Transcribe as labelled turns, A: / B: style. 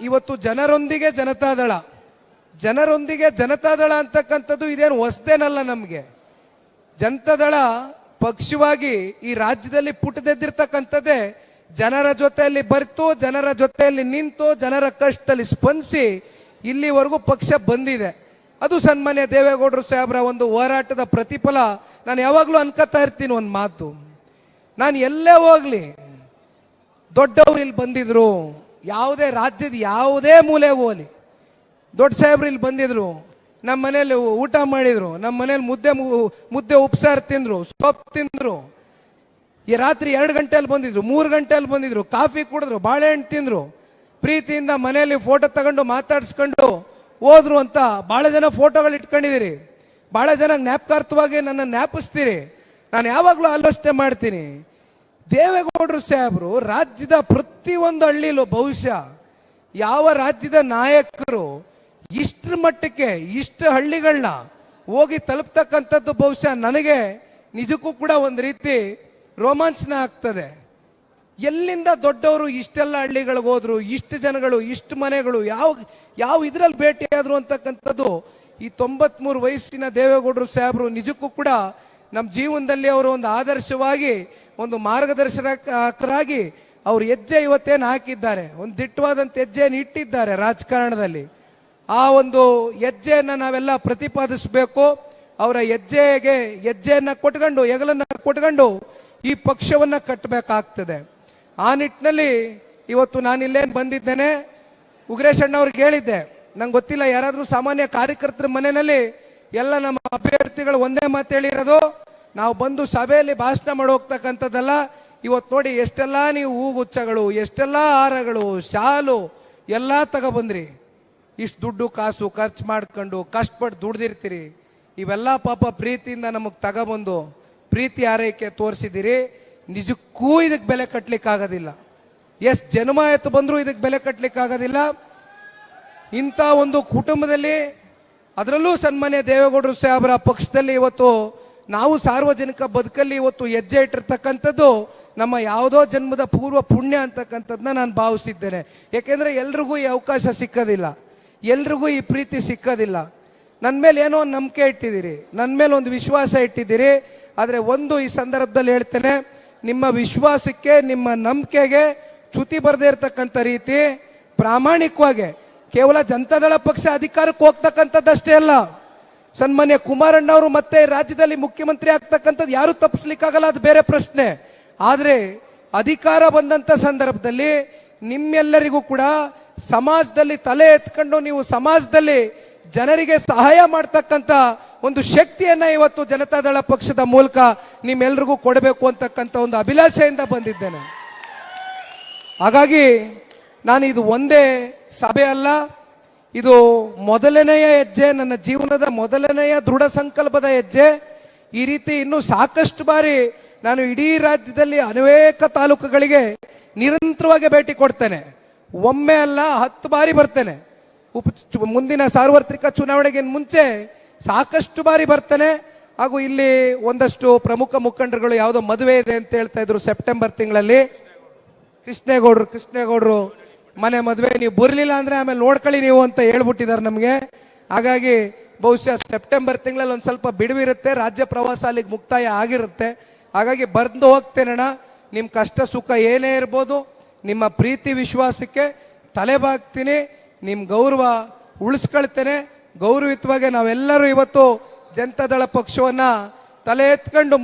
A: ಇವತ್ತು ಜನರೊಂದಿಗೆ ಜನತಾದಳ. ಜನರೊಂದಿಗೆ ಜನತಾದಳ ಅಂತಕ್ಕಂಥದ್ದು ಇದೇನು ಹೊಸದೇನಲ್ಲ ನಮಗೆ. ಜನತಾದಳ ಪಕ್ಷವಾಗಿ ಈ ರಾಜ್ಯದಲ್ಲಿ ಪುಟದೆದ್ದಿರ್ತಕ್ಕಂಥದ್ದೇ ಜನರ ಜೊತೆಯಲ್ಲಿ ಬರ್ತು, ಜನರ ಜೊತೆಯಲ್ಲಿ ನಿಂತು, ಜನರ ಕಷ್ಟದಲ್ಲಿ ಸ್ಪಂದಿಸಿ ಇಲ್ಲಿವರೆಗೂ ಪಕ್ಷ ಬಂದಿದೆ. ಅದು ಸನ್ಮಾನ್ಯ ದೇವೇಗೌಡರು ಸಾಹೇಬ್ರ ಒಂದು ಹೋರಾಟದ ಪ್ರತಿಫಲ. ನಾನು ಯಾವಾಗಲೂ ಅನ್ಕೋತಾ ಇರ್ತೀನಿ ಒಂದು ಮಾತು. ನಾನು ಎಲ್ಲೇ ಹೋಗ್ಲಿ, ದೊಡ್ಡವರು ಇಲ್ಲಿ ಬಂದಿದ್ರು. ಯಾವುದೇ ರಾಜ್ಯದ ಯಾವುದೇ ಮೂಲೆ ಹೋಗಲಿ. ದೊಡ್ಡ ಸಾಹೇಬ್ರು ಇಲ್ಲಿ ಬಂದಿದ್ರು, ನಮ್ಮ ಮನೇಲಿ ಊಟ ಮಾಡಿದ್ರು, ನಮ್ಮ ಮನೇಲಿ ಮುದ್ದೆ ಮುದ್ದೆ ಉಪ್ಸಾರು ತಿಂದರು, ಸೊಪ್ಪು ತಿಂದರು. ಈ ರಾತ್ರಿ ಎರಡು ಗಂಟೆಯಲ್ಲಿ ಬಂದಿದ್ರು, ಮೂರು ಗಂಟೆಯಲ್ಲಿ ಬಂದಿದ್ರು, ಕಾಫಿ ಕುಡಿದ್ರು, ಬಾಳೆಹಣ್ಣು ತಿಂದರು. ಪ್ರೀತಿಯಿಂದ ಮನೆಯಲ್ಲಿ ಫೋಟೋ ತಗೊಂಡು ಮಾತಾಡಿಸ್ಕೊಂಡು ಹೋದ್ರು ಅಂತ ಭಾಳ ಜನ ಫೋಟೋಗಳು ಇಟ್ಕೊಂಡಿದ್ದೀರಿ. ಭಾಳ ಜನ ಜ್ಞಾಪಕಾರ್ಥವಾಗಿ ನನ್ನ ಜ್ಞಾಪಿಸ್ತೀರಿ. ನಾನು ಯಾವಾಗಲೂ ಆಲೋಚನೆ ಮಾಡ್ತೀನಿ. ದೇವೇಗೌಡರು ಸಾಹೇಬರು ರಾಜ್ಯದ ಪ್ರತಿಯೊಂದು ಹಳ್ಳಿಲೂ ಬಹುಶಃ ಯಾವ ರಾಜ್ಯದ ನಾಯಕರು ಇಷ್ಟರ ಮಟ್ಟಕ್ಕೆ ಇಷ್ಟು ಹಳ್ಳಿಗಳನ್ನ ಹೋಗಿ ತಲುಪ್ತಕ್ಕಂಥದ್ದು ಬಹುಶಃ ನನಗೆ ನಿಜಕ್ಕೂ ಕೂಡ ಒಂದು ರೀತಿ ರೋಮಾಂಚನ ಆಗ್ತದೆ. ಎಲ್ಲಿಂದ ದೊಡ್ಡವರು ಇಷ್ಟೆಲ್ಲ ಹಳ್ಳಿಗಳಿಗೆ ಹೋದ್ರು, ಇಷ್ಟು ಜನಗಳು, ಇಷ್ಟು ಮನೆಗಳು, ಯಾವ ಯಾವ ಇದರಲ್ಲಿ ಭೇಟಿಯಾದರು ಅಂತಕ್ಕಂಥದ್ದು ಈ ತೊಂಬತ್ಮೂರು ವಯಸ್ಸಿನ ದೇವೇಗೌಡರು ಸಾಹೇಬರು ನಿಜಕ್ಕೂ ಕೂಡ ನಮ್ಮ ಜೀವನದಲ್ಲಿ ಅವರು ಒಂದು ಆದರ್ಶವಾಗಿ, ಒಂದು ಮಾರ್ಗದರ್ಶಕರಾಗಿ ಅವ್ರ ಹೆಜ್ಜೆ ಇವತ್ತೇನು ಹಾಕಿದ್ದಾರೆ. ಒಂದು ದಿಟ್ಟವಾದಂಥ ಹೆಜ್ಜೆಯನ್ನು ಇಟ್ಟಿದ್ದಾರೆ ರಾಜಕಾರಣದಲ್ಲಿ. ಆ ಒಂದು ಹೆಜ್ಜೆಯನ್ನು ನಾವೆಲ್ಲ ಪ್ರತಿಪಾದಿಸಬೇಕು. ಅವರ ಹೆಜ್ಜೆಗೆ, ಹೆಜ್ಜೆಯನ್ನು ಕೊಟ್ಕೊಂಡು, ಹೆಗಲನ್ನು ಕೊಟ್ಕೊಂಡು ಈ ಪಕ್ಷವನ್ನು ಕಟ್ಟಬೇಕಾಗ್ತದೆ ಆ ನಿಟ್ಟಿನಲ್ಲಿ ಇವತ್ತು ನಾನು ಇಲ್ಲೇನು ಬಂದಿದ್ದೇನೆ. ಉಗ್ರೇಶ್ ಅಣ್ಣ ಅವ್ರಿಗೆ ಹೇಳಿದ್ದೆ. ನಂಗೆ ಗೊತ್ತಿಲ್ಲ, ಯಾರಾದರೂ ಸಾಮಾನ್ಯ ಕಾರ್ಯಕರ್ತರ ಮನೆಯಲ್ಲಿ ಎಲ್ಲ ನಮ್ಮ ಅಭ್ಯರ್ಥಿಗಳು ಒಂದೇ ಮಾತು ಹೇಳಿರೋದು, ನಾವು ಬಂದು ಸಭೆಯಲ್ಲಿ ಭಾಷಣ ಮಾಡಿ ಹೋಗ್ತಕ್ಕಂಥದ್ದಲ್ಲ, ಇವತ್ತು ನೋಡಿ ಎಷ್ಟೆಲ್ಲ ನೀವು ಹೂಗುಚ್ಛಗಳು ಎಷ್ಟೆಲ್ಲ ಹಾರಗಳು, ಶಾಲು ಎಲ್ಲ ತಗೊಬಂದ್ರಿ. ಇಷ್ಟು ದುಡ್ಡು ಕಾಸು ಖರ್ಚು ಮಾಡ್ಕೊಂಡು ಕಷ್ಟಪಟ್ಟು ದುಡ್ದಿರ್ತೀರಿ. ಇವೆಲ್ಲ ಪಾಪ ಪ್ರೀತಿಯಿಂದ ನಮಗೆ ತಗೊಬಂದು ಪ್ರೀತಿ ಆರೈಕೆ ತೋರಿಸಿದಿರಿ ನಿಜಕ್ಕೂ ಇದಕ್ಕೆ ಬೆಲೆ ಕಟ್ಟಲಿಕ್ಕಾಗೋದಿಲ್ಲ ಎಷ್ಟು ಜನ್ಮ ಎತ್ತು ಬಂದರೂ ಇದಕ್ಕೆ ಬೆಲೆ ಕಟ್ಟಲಿಕ್ಕಾಗೋದಿಲ್ಲ ಇಂಥ ಒಂದು ಕುಟುಂಬದಲ್ಲಿ ಅದರಲ್ಲೂ ಸನ್ಮಾನ್ಯ ದೇವೇಗೌಡರು ಸಾಹೇಬರ ಪಕ್ಷದಲ್ಲಿ ಇವತ್ತು ನಾವು ಸಾರ್ವಜನಿಕ ಬದುಕಲ್ಲಿ ಇವತ್ತು ಹೆಜ್ಜೆ ಇಟ್ಟಿರ್ತಕ್ಕಂಥದ್ದು ನಮ್ಮ ಯಾವುದೋ ಜನ್ಮದ ಪೂರ್ವ ಪುಣ್ಯ ಅಂತಕ್ಕಂಥದ್ದನ್ನ ನಾನು ಭಾವಿಸಿದ್ದೇನೆ. ಯಾಕೆಂದರೆ ಎಲ್ರಿಗೂ ಈ ಅವಕಾಶ ಸಿಕ್ಕೋದಿಲ್ಲ. ಎಲ್ರಿಗೂ ಈ ಪ್ರೀತಿ ಸಿಕ್ಕೋದಿಲ್ಲ. ನನ್ನ ಮೇಲೆ ಏನೋ ಒಂದು ನಂಬಿಕೆ ಇಟ್ಟಿದ್ದೀರಿ. ನನ್ನ ಮೇಲೆ ಒಂದು ವಿಶ್ವಾಸ ಇಟ್ಟಿದ್ದೀರಿ. ಆದರೆ ಒಂದು ಈ ಸಂದರ್ಭದಲ್ಲಿ ಹೇಳ್ತೇನೆ, ನಿಮ್ಮ ವಿಶ್ವಾಸಕ್ಕೆ, ನಿಮ್ಮ ನಂಬಿಕೆಗೆ ಚ್ಯುತಿ ಬರದೇ ಇರತಕ್ಕಂಥ ರೀತಿ ಪ್ರಾಮಾಣಿಕವಾಗಿ ಕೇವಲ ಜನತಾದಳ ಪಕ್ಷ ಅಧಿಕಾರಕ್ಕೆ ಹೋಗ್ತಕ್ಕಂಥದ್ದಷ್ಟೇ ಅಲ್ಲ. ಸನ್ಮಾನ್ಯ ಕುಮಾರಣ್ಣ ಅವರು ಮತ್ತೆ ರಾಜ್ಯದಲ್ಲಿ ಮುಖ್ಯಮಂತ್ರಿ ಆಗ್ತಕ್ಕಂಥದ್ದು ಯಾರು ತಪ್ಪಿಸ್ಲಿಕ್ಕಾಗಲ್ಲ, ಅದು ಬೇರೆ ಪ್ರಶ್ನೆ. ಆದರೆ ಅಧಿಕಾರ ಬಂದಂಥ ಸಂದರ್ಭದಲ್ಲಿ ನಿಮ್ಮೆಲ್ಲರಿಗೂ ಕೂಡ ಸಮಾಜದಲ್ಲಿ ತಲೆ ಎತ್ಕೊಂಡು ನೀವು ಸಮಾಜದಲ್ಲಿ ಜನರಿಗೆ ಸಹಾಯ ಮಾಡ್ತಕ್ಕಂಥ ಒಂದು ಶಕ್ತಿಯನ್ನ ಇವತ್ತು ಜನತಾದಳ ಪಕ್ಷದ ಮೂಲಕ ನಿಮ್ಮೆಲ್ರಿಗೂ ಕೊಡಬೇಕು ಅಂತಕ್ಕಂಥ ಒಂದು ಅಭಿಲಾಷೆಯಿಂದ ಬಂದಿದ್ದೇನೆ. ಹಾಗಾಗಿ ನಾನು ಇದು ಒಂದೇ ಸಭೆ ಅಲ್ಲ, ಇದು ಮೊದಲನೆಯ ಹೆಜ್ಜೆ, ನನ್ನ ಜೀವನದ ಮೊದಲನೆಯ ದೃಢ ಸಂಕಲ್ಪದ ಹೆಜ್ಜೆ. ಈ ರೀತಿ ಇನ್ನೂ ಸಾಕಷ್ಟು ಬಾರಿ ನಾನು ಇಡೀ ರಾಜ್ಯದಲ್ಲಿ ಅನೇಕ ತಾಲೂಕುಗಳಿಗೆ ನಿರಂತರವಾಗಿ ಭೇಟಿ ಕೊಡ್ತೇನೆ. ಒಮ್ಮೆ ಅಲ್ಲ, ಹತ್ತು ಬಾರಿ ಬರ್ತೇನೆ. ಉಪ ಮುಂದಿನ ಸಾರ್ವತ್ರಿಕ ಚುನಾವಣೆಗೆ ಮುಂಚೆ ಸಾಕಷ್ಟು ಬಾರಿ ಬರ್ತೇನೆ. ಹಾಗೂ ಇಲ್ಲಿ ಒಂದಷ್ಟು ಪ್ರಮುಖ ಮುಖಂಡರುಗಳು ಯಾವುದೋ ಮದುವೆ ಇದೆ ಅಂತ ಹೇಳ್ತಾ ಇದ್ರು ಸೆಪ್ಟೆಂಬರ್ ತಿಂಗಳಲ್ಲಿ. ಕೃಷ್ಣೇಗೌಡರು ಕೃಷ್ಣೇಗೌಡರು ಮನೆ ಮದುವೆ, ನೀವು ಬರಲಿಲ್ಲ ಅಂದ್ರೆ ಆಮೇಲೆ ನೋಡ್ಕೊಳ್ಳಿ ನೀವು ಅಂತ ಹೇಳ್ಬಿಟ್ಟಿದ್ದಾರೆ ನಮಗೆ. ಹಾಗಾಗಿ ಬಹುಶಃ ಸೆಪ್ಟೆಂಬರ್ ತಿಂಗಳಲ್ಲಿ ಒಂದು ಸ್ವಲ್ಪ ಬಿಡುವಿರುತ್ತೆ, ರಾಜ್ಯ ಪ್ರವಾಸ ಅಲ್ಲಿಗೆ ಮುಕ್ತಾಯ ಆಗಿರುತ್ತೆ. ಹಾಗಾಗಿ ಬರ್ದು ಹೋಗ್ತೇನಣ್ಣ ನಿಮ್ಮ ಕಷ್ಟ ಸುಖ ಏನೇ ಇರ್ಬೋದು, ನಿಮ್ಮ ಪ್ರೀತಿ ವಿಶ್ವಾಸಕ್ಕೆ ತಲೆಬಾಗ್ತೀನಿ ನಿಮ್ಮ ಗೌರವ ಉಳಿಸ್ಕೊಳ್ತೇನೆ. ಗೌರವಯುತವಾಗಿ ನಾವೆಲ್ಲರೂ ಇವತ್ತು ಜನತಾದಳ ಪಕ್ಷವನ್ನ ತಲೆ ಎತ್ಕೊಂಡು